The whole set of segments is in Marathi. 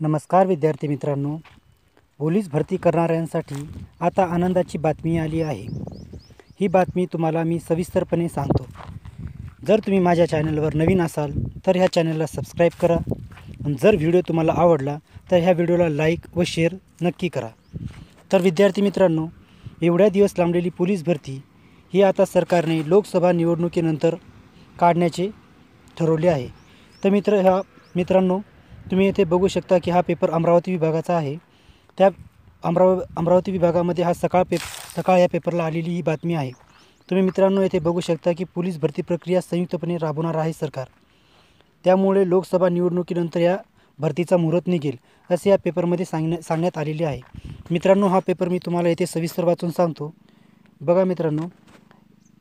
नमस्कार विद्यार्थी मित्रांनो. पोलीस भरती करणाऱ्यांसाठी आता आनंदाची बातमी आली आहे. ही बातमी तुम्हाला मी सविस्तरपणे सांगतो. जर तुम्ही माझ्या चॅनलवर नवीन असाल तर ह्या चॅनलला सबस्क्राईब करा. आणि जर व्हिडिओ तुम्हाला आवडला तर ह्या व्हिडिओला लाईक व शेअर नक्की करा. तर विद्यार्थी मित्रांनो एवढ्या दिवस लांबलेली पोलीस भरती ही आता सरकारने लोकसभा निवडणुकीनंतर काढण्याचे ठरवले आहे. तर मित्र ह्या मित्रांनो तुम्ही येथे बघू शकता की हा पेपर अमरावती विभागाचा आहे. त्या अमराव अमरावती विभागामध्ये हा सकाळ पेप सकाळ या पेपरला आलेली ही बातमी आहे. तुम्ही मित्रांनो येथे बघू शकता की पोलीस भरती प्रक्रिया संयुक्तपणे राबवणार आहे सरकार. त्यामुळे लोकसभा निवडणुकीनंतर या भरतीचा मुहूर्त निघेल असे या पेपरमध्ये सांगण्या सांगण्यात आलेले आहे. मित्रांनो हा पेपर मी तुम्हाला येथे सविस्तर वाचून सांगतो. बघा मित्रांनो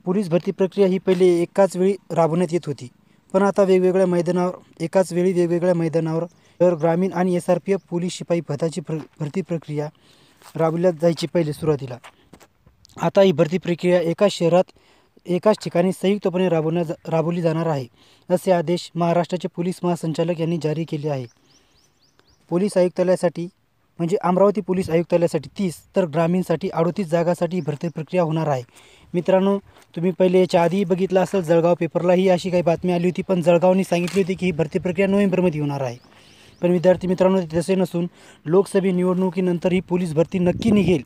पोलीस भरती प्रक्रिया ही पहिले एकाच वेळी राबवण्यात येत होती. पण आता वेगवेगळ्या मैदानावर एकाच वेळी वेगवेगळ्या मैदानावर तर ग्रामीण आणि S R P F police शिपाई पदाची प्र भरती प्रक्रिया राबविल्या जायची पहिले सुरुवातीला. आता ही भरती प्रक्रिया एकाच शहरात एकाच ठिकाणी संयुक्तपणे राबवण्या राबवली जाणार आहे असे आदेश महाराष्ट्राचे पोलीस महासंचालक यांनी जारी केले आहे. पोलीस आयुक्तालयासाठी म्हणजे अमरावती पोलीस आयुक्तालयासाठी तीस तर ग्रामीणसाठी अडोतीस जागासाठी भरती प्रक्रिया होणार आहे. मित्रांनो तुम्ही पहिले याच्या आधीही बघितलं असेल जळगाव पेपरलाही अशी काही बातमी आली होती पण जळगावनी सांगितली होती की ही भरती प्रक्रिया नोव्हेंबरमध्ये होणार आहे. पण विद्यार्थी मित्रांनो तसे नसून लोकसभा निवडणुकीनंतर ही पोलीस भरती नक्की निघेल.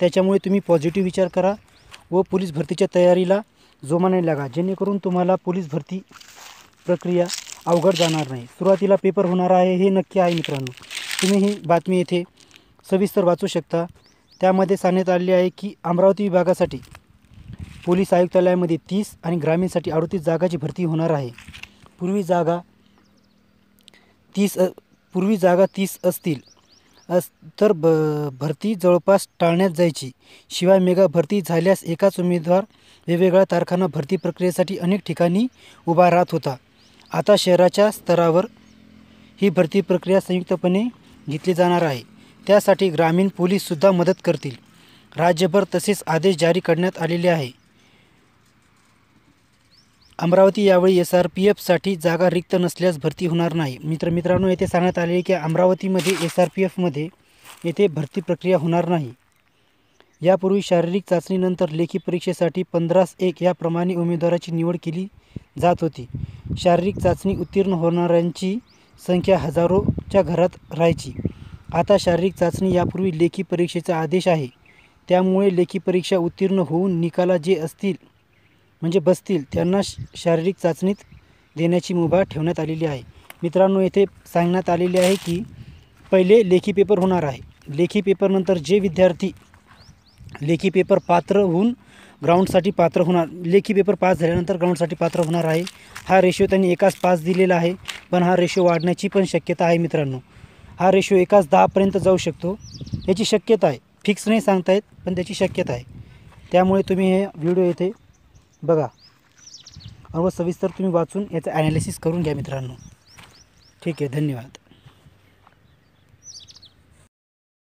त्याच्यामुळे तुम्ही पॉझिटिव्ह विचार करा व पोलीस भरतीच्या तयारीला जोमाने लागा. जेणेकरून तुम्हाला पोलीस भरती प्रक्रिया अवघड जाणार नाही. सुरुवातीला पेपर होणार आहे हे नक्की आहे मित्रांनो. तुम्ही ही बातमी येथे सविस्तर वाचू शकता. त्यामध्ये सांगण्यात आले आहे की अमरावती विभागासाठी पोलीस आयुक्तालयामध्ये तीस आणि ग्रामीणसाठी अडतीस जागाची भरती होणार आहे. पूर्वी जागा तीस पूर्वी जागा तीस असतील अस तर ब भरती जवळपास टाळण्यात जायची. शिवाय मेगा भरती झाल्यास एकाच उमेदवार वेगवेगळ्या तारखांना भरती प्रक्रियेसाठी अनेक ठिकाणी उभा राहत होता. आता शहराच्या स्तरावर ही भरती प्रक्रिया संयुक्तपणे घेतली जाणार आहे. त्यासाठी ग्रामीण पोलीससुद्धा मदत करतील. राज्यभर तसेच आदेश जारी करण्यात आलेले आहे. अमरावती यावेळी एस आर पी एफसाठी जागा रिक्त नसल्यास भरती होणार नाही. मित्र मित्रांनो येथे सांगण्यात आले की अमरावतीमध्ये एस आर पी एफमध्ये येथे भरती प्रक्रिया होणार नाही. यापूर्वी शारीरिक चाचणीनंतर लेखी परीक्षेसाठी पंधरास एक याप्रमाणे उमेदवाराची निवड केली जात होती. शारीरिक चाचणी उत्तीर्ण होणाऱ्यांची संख्या हजारोच्या घरात राहायची. आता शारीरिक चाचणी यापूर्वी लेखी परीक्षेचा आदेश आहे. त्यामुळे लेखी परीक्षा उत्तीर्ण होऊन निकाला जे असतील म्हणजे बसतील त्यांना शारीरिक चाचणीत देण्याची मुभा ठेवण्यात आलेली आहे. मित्रांनो येथे सांगण्यात आलेले आहे की पहिले लेखी पेपर होणार आहे. लेखी पेपरनंतर जे विद्यार्थी लेखी पेपर पात्र होऊन ग्राउंडसाठी पात्र होणार लेखी पेपर पास झाल्यानंतर ग्राउंडसाठी पात्र होणार आहे हा रेशो त्यांनी एकाच पास दिलेला आहे पण हा रेशो वाढण्याची पण शक्यता आहे मित्रांनो. हा रेशो एकाच दहापर्यंत जाऊ शकतो याची शक्यता आहे. फिक्स नाही सांगता येत पण त्याची शक्यता आहे. त्यामुळे तुम्ही हे व्हिडिओ येथे बघा. व सविस्तर तुम्ही वाचून याचं ॲनालिसिस करून घ्या मित्रांनो. ठीक आहे धन्यवाद.